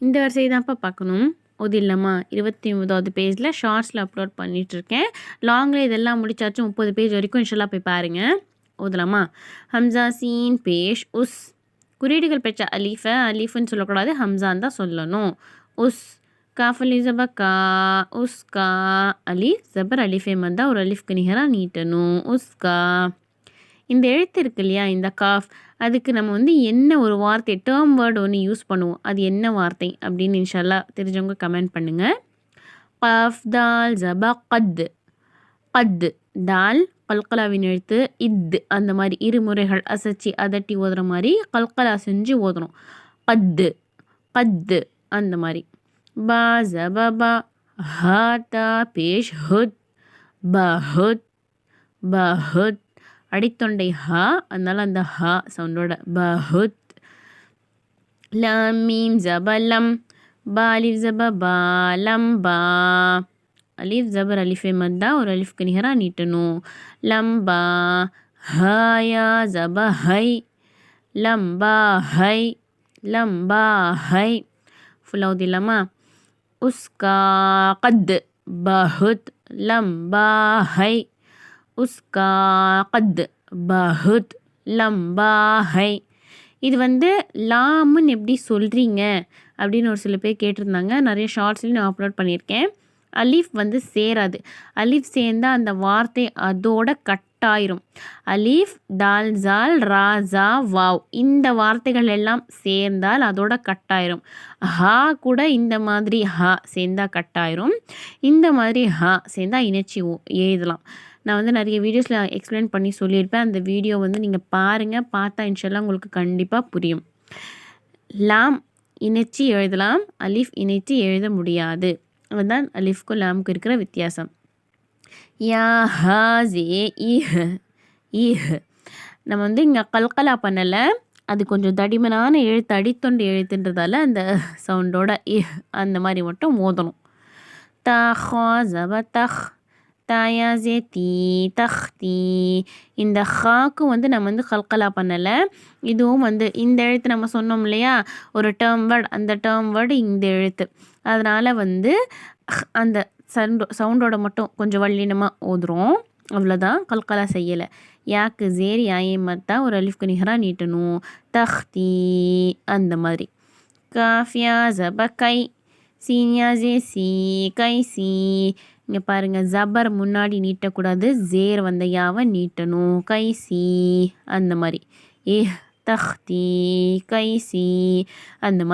இந்த வரிசை தான்ப்பா பார்க்கணும். அது இல்லைம்மா. இருபத்தி ஒன்பதாவது பேஜில் ஷார்ட்ஸில் அப்லோட் பண்ணிகிட்ருக்கேன் லாங்கில் இதெல்லாம் முடிச்சாச்சும் முப்பது பேஜ் வரைக்கும் இன்ஷால்லாம் போய் பாருங்கள் ஓதலாமா? ஹம்சா சீன் பேஷ் உஸ். குறியீடுகள் பெற்ற அலீஃபை அலீஃபுன்னு சொல்லக்கூடாது ஹம்சான் தான் சொல்லணும். உஸ். காஃப் அலி ஜப கா. உஸ் கா. அலீஃப் ஜபர் அலிஃபே மந்தா ஒரு அலிஃப்க்கு நிகராக நீட்டணும். உஸ்கா இந்த எழுத்து இருக்கு இல்லையா? இந்த காஃப். அதுக்கு நம்ம வந்து என்ன ஒரு வார்த்தை டேர்ம் வேர்டு ஒன்று யூஸ் பண்ணுவோம். அது என்ன வார்த்தை அப்படின்னு இன்ஷால்லா தெரிஞ்சவங்க கமெண்ட் பண்ணுங்கள் பஃப் தால் ஜபா கத். கத் தால் கல்கலாவின் எழுத்து இத். அந்த மாதிரி இருமுறைகள் அசைச்சி அதட்டி ஓதுற மாதிரி கல்கலா செஞ்சு ஓதுறோம் கத்து கத்து அந்த மாதிரி. பா ஜபா ஹாத்தா பேஷ் ஹுத் பஹுத் பஹுத். அடித்தொண்டை ஹா அதனால் அந்த ஹா சவுண்டோட பஹுத் லம் மீம் ஜபலம் பாலிஃப் ஜப பாலம் பா. அலிஃப் ஜபர் அலிஃபே மத்தா ஒரு அலிஃப்க்கு நிகராக நீட்டணும். லம்பா ஹயா ஜப ஹை. லம்பா ஹை. லம்பா ஹை. ஃபுல்லாக ஊதிடலாமா உஸ்கா கத் பஹுத் லம்பா ஹை. உஸ்கா கத் பஹுத் லம்பா ஹை. இது வந்து லாமுன்னு எப்படி சொல்கிறீங்க அப்படின்னு ஒரு சில பேர் கேட்டிருந்தாங்க. நிறைய ஷார்ட்ஸ்லையும் நான் அப்லோட் பண்ணியிருக்கேன். அலீஃப் வந்து சேராது. அலீஃப் சேர்ந்தால் அந்த வார்த்தை அதோட கட்டாயிரும். அலீஃப் தால் ஜால் ராஜா வாவ். இந்த வார்த்தைகள் எல்லாம் சேர்ந்தால் அதோட கட்டாயிரும். ஹா கூட இந்த மாதிரி ஹா சேர்ந்தால் கட்டாயிரும். இந்த மாதிரி ஹா சேர்ந்தால் இணைச்சி எழுதலாம். நான் வந்து நிறைய வீடியோஸில் எக்ஸ்பிளைன் பண்ணி சொல்லியிருப்பேன். அந்த வீடியோ வந்து நீங்கள் பாருங்கள் பார்த்தா இன்ஷெல்லாம் உங்களுக்கு கண்டிப்பாக புரியும். லாம் இணைச்சி எழுதலாம். அலிஃப் இணைச்சி எழுத முடியாது. அதுதான் அலிஃப்க்கும் லாமுக்கும் இருக்கிற வித்தியாசம். யா ஹாசே ஜே இஹ் இஹ் நம்ம வந்து இங்கே கல்கலா பண்ணலை. அது கொஞ்சம் தடிமனான எழுத்து அடித்தொண்டு எழுத்துன்றதால அந்த சவுண்டோட இஹ் அந்த மாதிரி மட்டும் மோதணும். த ஜப தஹ். தாயாசே தீ தஹ்தி இந்த ஹாக்கு வந்து நம்ம வந்து கல்கலா பண்ணலை. இதுவும் வந்து இந்த எழுத்து நம்ம சொன்னோம் இல்லையா? ஒரு டேர்ம் வேர்டு அந்த டேர்ம் வேர்டு இந்த எழுத்து. அதனால் வந்து அந்த சவுண்டோ சவுண்டோட மட்டும் கொஞ்சம் வல்லினமாக ஓதுறோம். அவ்வளோதான் கல்கலா செய்யலை. யாக்கு ஜேர் யாயே மத்தா ஒரு அலிஃப்க்கு நிகராக நீட்டணும். தஹ்தி அந்த மாதிரி. காஃபியா ஜப கை. சீனியா ஜே சி கை சி இங்கே பாருங்கள் ஜபர் முன்னாடி நீட்டக்கூடாது ஜேர் வந்த யாவை நீட்டணும்? கைசி அந்த மாதிரி. ஏ தஹ்தி கைசி அந்த மாதிரி.